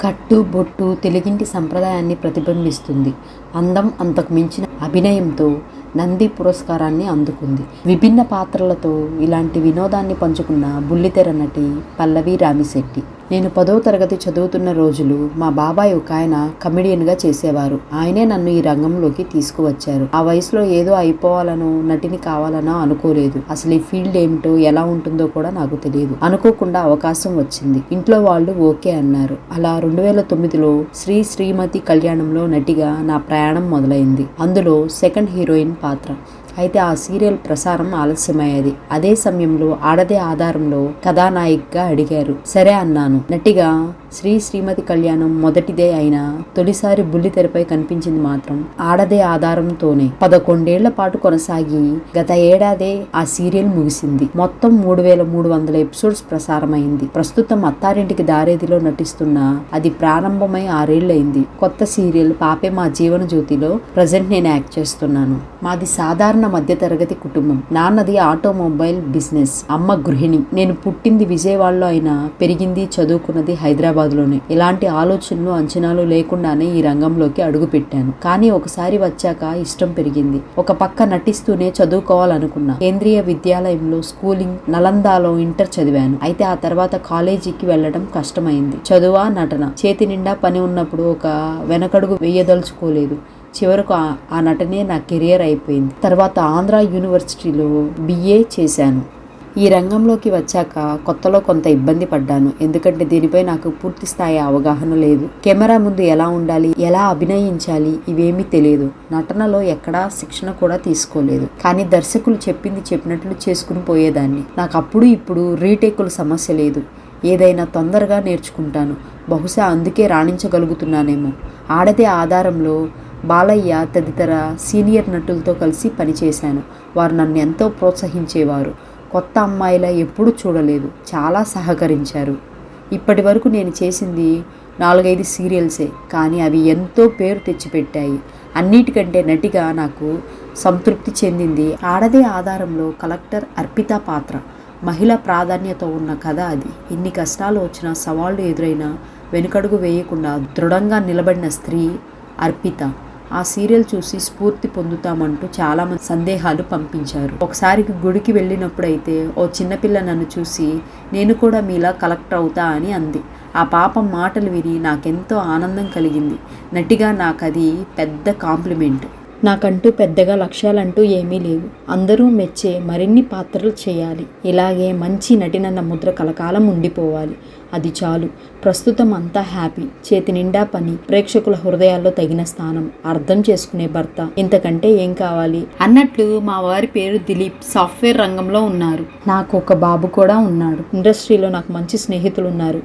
కట్టు బొట్టు తెలుగింటి సంప్రదాయాన్ని ప్రతిబింబిస్తుంది. అందం అంతకు మించిన అభినయంతో నంది పురస్కారాన్ని అందుకుంది. విభిన్న పాత్రలతో ఇలాంటి వినోదాన్ని పంచుకున్న బుల్లితెర నటి పల్లవి రామిశెట్టి. నేను పదో తరగతి చదువుతున్న రోజులు మా బాబాయ్ ఒక ఆయన కమెడియన్గా చేసేవారు. ఆయనే నన్ను ఈ రంగంలోకి తీసుకువచ్చారు. ఆ వయసులో ఏదో అయిపోవాలనో నటిని కావాలనో అనుకోలేదు. అసలు ఈ ఫీల్డ్ ఏమిటో ఎలా ఉంటుందో కూడా నాకు తెలియదు. అనుకోకుండా అవకాశం వచ్చింది. ఇంట్లో వాళ్ళు ఓకే అన్నారు. అలా రెండు వేల తొమ్మిదిలో శ్రీ శ్రీమతి కళ్యాణంలో నటిగా నా ప్రయాణం మొదలైంది. అందులో సెకండ్ హీరోయిన్ పాత్ర. అయితే ఆ సీరియల్ ప్రసారం ఆలస్యమయ్యేది. అదే సమయంలో ఆడదే ఆధారంలో కథానాయికగా అడిగారు. సరే అన్నాను. నటిగా శ్రీ శ్రీమతి కళ్యాణం మొదటిదే అయినా తొలిసారి బుల్లితెరపై కనిపించింది మాత్రం ఆడదే ఆధారంతోనే పదకొండేళ్ళ పాటు కొనసాగి గత ఏడాదే ఆ సీరియల్ ముగిసింది. మొత్తం మూడు వేల మూడు వందల ఎపిసోడ్స్ ప్రసారమైంది. ప్రస్తుతం అత్తారింటికి దారేదిలో నటిస్తున్న అది ప్రారంభమై ఆరేళ్ళైంది. కొత్త సీరియల్ పాపే మా జీవన జ్యోతిలో ప్రజెంట్ నేను యాక్ట్ చేస్తున్నాను. మాది సాధారణ మధ్యతరగతి కుటుంబం. నాన్నది ఆటోమొబైల్ బిజినెస్. అమ్మ గృహిణి. నేను పుట్టింది విజయవాడలో అయినా పెరిగింది చదువుకున్నది హైదరాబాద్. హైదరాబాద్లోనే. ఇలాంటి ఆలోచనలు అంచనాలు లేకుండానే ఈ రంగంలోకి అడుగుపెట్టాను. కానీ ఒకసారి వచ్చాక ఇష్టం పెరిగింది. ఒక పక్క నటిస్తూనే చదువుకోవాలనుకున్నా. కేంద్రీయ విద్యాలయంలో స్కూలింగ్ నలందాలో ఇంటర్ చదివాను. అయితే ఆ తర్వాత కాలేజీకి వెళ్ళడం కష్టమైంది. చదువా నటన? చేతి నిండా పని ఉన్నప్పుడు ఒక వెనకడుగు వేయదలుచుకోలేదు. చివరకు ఆ- ఆ నటనే నా కెరియర్ అయిపోయింది. తర్వాత ఆంధ్ర యూనివర్సిటీలో బిఏ చేశాను. ఈ రంగంలోకి వచ్చాక కొత్తలో కొంత ఇబ్బంది పడ్డాను. ఎందుకంటే దీనిపై నాకు పూర్తి స్థాయి అవగాహన లేదు. కెమెరా ముందు ఎలా ఉండాలి ఎలా అభినయించాలి ఇవేమీ తెలియదు. నటనలో ఎక్కడా శిక్షణ కూడా తీసుకోలేదు. కానీ దర్శకులు చెప్పింది చెప్పినట్లు చేసుకుని పోయేదాన్ని. నాకు అప్పుడు ఇప్పుడు రీటేకుల సమస్య లేదు. ఏదైనా తొందరగా నేర్చుకుంటాను. బహుశా అందుకే రాణించగలుగుతున్నానేమో. ఆడదే ఆధారంలో బాలయ్య తదితర సీనియర్ నటులతో కలిసి పనిచేశాను. వారు నన్ను ఎంతో ప్రోత్సహించేవారు. కొత్త అమ్మాయిలా ఎప్పుడూ చూడలేదు. చాలా సహకరించారు. ఇప్పటి వరకు నేను చేసింది నాలుగైదు సీరియల్సే. కానీ అవి ఎంతో పేరు తెచ్చిపెట్టాయి. అన్నిటికంటే నటిగా నాకు సంతృప్తి చెందింది ఆడదే ఆధారంలో కలెక్టర్ అర్పిత పాత్ర. మహిళ ప్రాధాన్యత ఉన్న కథ అది. ఎన్ని కష్టాలు వచ్చినా సవాళ్ళు ఎదురైనా వెనుకడుగు వేయకుండా దృఢంగా నిలబడిన స్త్రీ అర్పిత. ఆ సీరియల్ చూసి స్ఫూర్తి పొందుతామంటూ చాలా మంది సందేహాలు పంపించారు. ఒకసారి గుడికి వెళ్ళినప్పుడైతే ఓ చిన్నపిల్ల నన్ను చూసి నేను కూడా మీలా కలెక్టర్ అవుతా అని అంది. ఆ పాపం మాటలు విని నాకెంతో ఆనందం కలిగింది. నటిగా నాకు అది పెద్ద కాంప్లిమెంట్. నాకంటూ పెద్దగా లక్ష్యాలంటూ ఏమీ లేవు. అందరూ మెచ్చే మరిన్ని పాత్రలు చేయాలి. ఇలాగే మంచి నటినన్న ముద్ర కలకాలం ఉండిపోవాలి. అది చాలు. ప్రస్తుతం అంతా హ్యాపీ. చేతి నిండా పని. ప్రేక్షకుల హృదయాల్లో తగిన స్థానం. అర్థం చేసుకునే భర్త. ఇంతకంటే ఏం కావాలి? అన్నట్లు మా వారి పేరు దిలీప్. సాఫ్ట్వేర్ రంగంలో ఉన్నారు. నాకు ఒక బాబు కూడా ఉన్నాడు. ఇండస్ట్రీలో నాకు మంచి స్నేహితులు ఉన్నారు